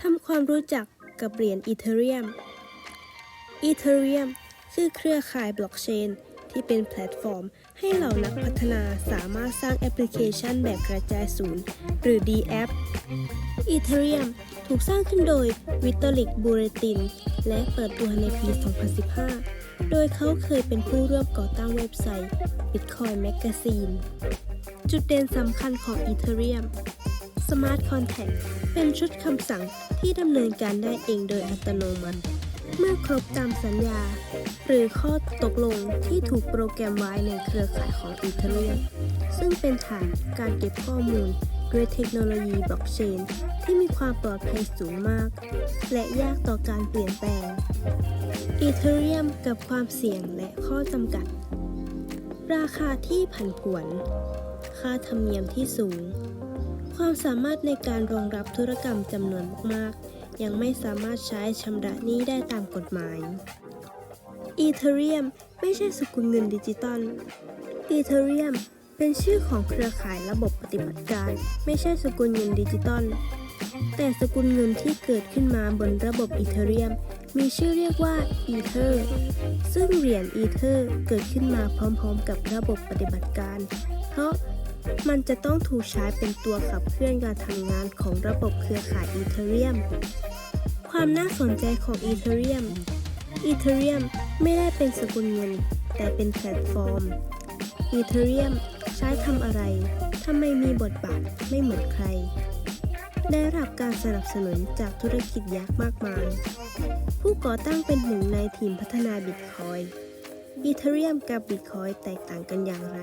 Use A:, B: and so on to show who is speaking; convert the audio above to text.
A: ทำความรู้จักกับเหรียญอีเธเรียมอีเธเรียมคือเครือข่ายบล็อกเชนที่เป็นแพลตฟอร์ม ให้เหล่านักพัฒนาสามารถสร้างแอปพลิเคชันแบบกระจายศูนย์ หรือ DApp อีเธเรียมถูกสร้างขึ้นโดยวิตอลิกบูเรติน และเปิดตัวในปี 2015 โดยเขาเคยเป็นผู้ร่วมก่อตั้งเว็บไซต์ Bitcoin Magazine จุดเด่นสำคัญของอีเธเรียม Smart Contact เป็นชุดคำสั่งที่ดำเนินการได้เองโดยอัตโนมัติ เมื่อครบตามสัญญา หรือข้อตกลงที่ถูกโปรแกรมไว้ในเครือข่ายของอีเธเรียมซึ่งเป็นฐานการเก็บข้อมูลด้วยเทคโนโลยีบล็อกเชนที่มีความปลอดภัยสูงมาก และยากต่อการเปลี่ยนแปลงอีเธเรียมกับความเสี่ยงและข้อจำกัด ราคาที่ผันผวน ค่าธรรมเนียมที่สูง ความสามารถในการรองรับธุรกรรมจำนวนมาก ยังไม่สามารถใช้ชำระหนี้ได้ตามกฎหมาย อีเธเรียมไม่ใช่สกุลเงินดิจิตอล อีเธเรียมเป็นชื่อของเครือข่ายระบบปฏิบัติการ ไม่ใช่สกุลเงินดิจิตอล แต่สกุลเงินที่เกิดขึ้นมาบนระบบอีเธเรียมมีชื่อเรียกว่าอีเธอร์ซึ่งเหรียญอีเธอร์เกิดขึ้นมาพร้อมๆกับระบบปฏิบัติการ เพราะ มันจะต้องถูกใช้เป็นตัวขับเคลื่อนการทำงานของระบบเครือข่ายอีเธเรียม ความน่าสนใจของอีเธเรียม อีเธเรียมไม่ได้เป็นสกุลเงิน แต่เป็นแพลตฟอร์ม อีเธเรียมใช้ทำอะไรทำไมมีบทบาทไม่เหมือนใคร ได้รับการสนับสนุนจากธุรกิจยักษ์มากมาย ผู้ก่อตั้งเป็นหนึ่งในทีมพัฒนาบิตคอยอีเธเรียมกับบิตคอยแตกต่างกันอย่างไร